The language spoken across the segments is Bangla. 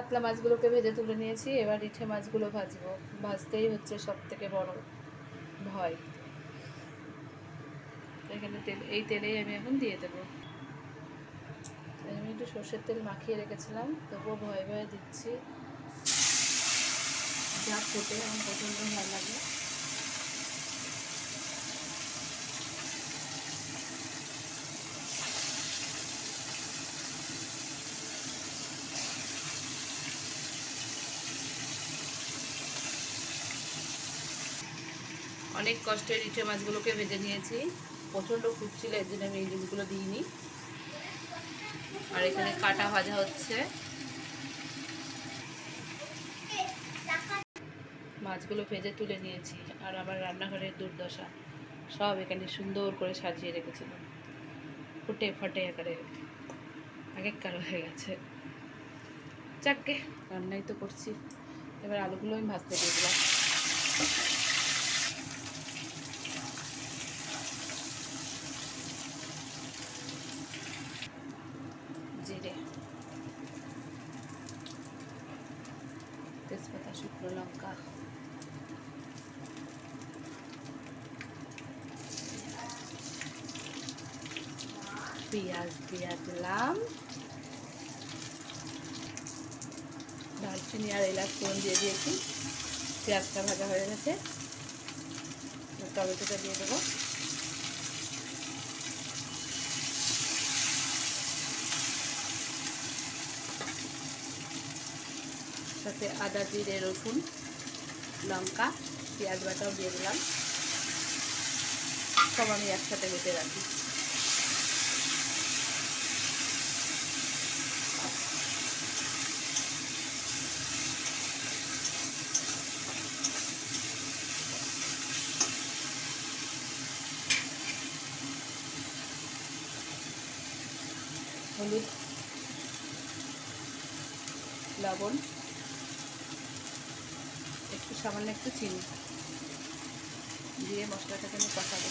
কাতলা মাছগুলোকে ভেজে তুলে নিয়েছি, এবার ইঠে মাছগুলো ভাজবো। ভাজতেই হচ্ছে সব থেকে বড় ভয়। এখানে তেল, এই তেলেই আমি এখন দিয়ে দেবো। আমি একটু সর্ষের তেল মাখিয়ে রেখেছিলাম, তবুও ভয়ে ভয়ে দিচ্ছি। যা ফোটে আমার প্রচণ্ড ভালো লাগে অনেক কষ্টে ইটে মাছগুলোকে ভেজে নিয়েছি। প্রচণ্ড ফুটছিল, এর জন্য আমি এই জিনিসগুলো দিইনি। আর এখানে কাটা ভাজা হচ্ছে। মাছগুলো ভেজে তুলে নিয়েছি আর আমার রান্নাঘরের দুর্দশা। সব এখানে সুন্দর করে সাজিয়ে রেখেছিলাম। ফুটে ফটে একারে এক কারও হয়ে গেছে। চাককে রান্নাই তো করছি। এবার আলুগুলো আমি ভাজতে দিয়ে দিলাম জিরে শুকনো লঙ্কা। পেঁয়াজ দিয়ে দিলাম। দারচিনি আর এলাচ ফোড়ন দিয়ে দিয়েছি। পেঁয়াজটা ভাজা হয়ে গেছে। টমেটোটা দিয়ে দেবো। সাথে আদা, জিরে, রসুন, লঙ্কা, পেঁয়াজ বাটাও দিয়ে দিলাম। সব আমি একসাথে বেটে রাখি। হলুদ, লবণ সামান্য একটু চিনি। দিয়ে মশলাটাকে আমি কষাবো।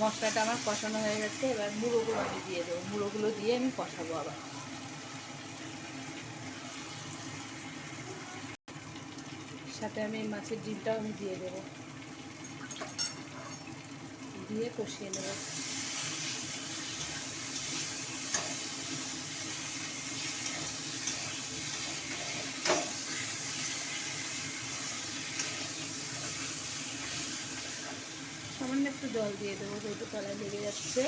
মশলাটা আমার কষানো হয়ে গেছে, এবার মুড়োগুলো আমি দিয়ে দেবো। মুড়োগুলো দিয়ে আমি কষাবো আবার। সাথে আমি মাছের ডিমটাও আমি দিয়ে দেবো। দিয়ে কষিয়ে নেব। সামান্য একটু জল দিয়ে দেবো, যেহেতু তলায় লেগে যাচ্ছে।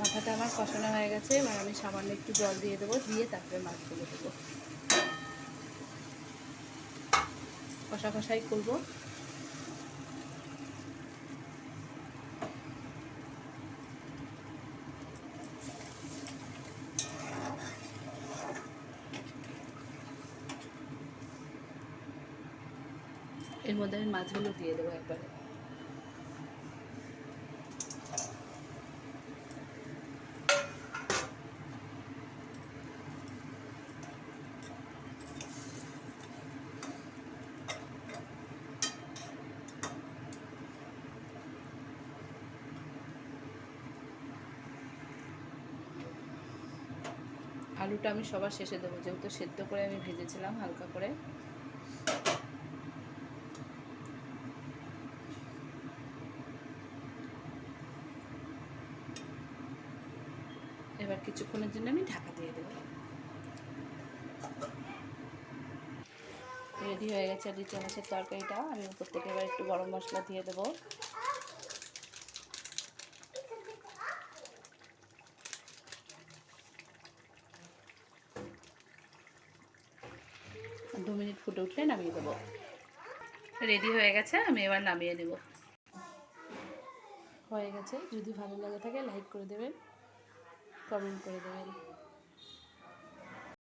মাথাটা আমার কষানো হয়ে গেছে, এবার আমি সামান্য একটু জল দিয়ে দেবো, দিয়ে তারপরে মাছগুলো দেবো। কষা কষাই করব। এর মধ্যে আমি মাছগুলো দিয়ে দেবো একবারে। আলুটা আমি সবার শেষে দেবো, যেহেতু সেদ্ধ করে আমি ভেজেছিলাম হালকা করে। এবার কিছুক্ষণের জন্য আমি ঢাকা দিয়ে দেবো। রেডি হয়ে গেছে রিচে মাছের তরকারিটা। আমি উপর থেকে এবার একটু গরম মশলা দিয়ে দেবো। ফুটে উঠলে নামিয়ে দেবো। রেডি হয়ে গেছে আমি এবার নামিয়ে নেব। হয়ে গেছে। যদি ভালো লাগে থাকে লাইক করে দেবেন কমেন্ট করে দেবেন।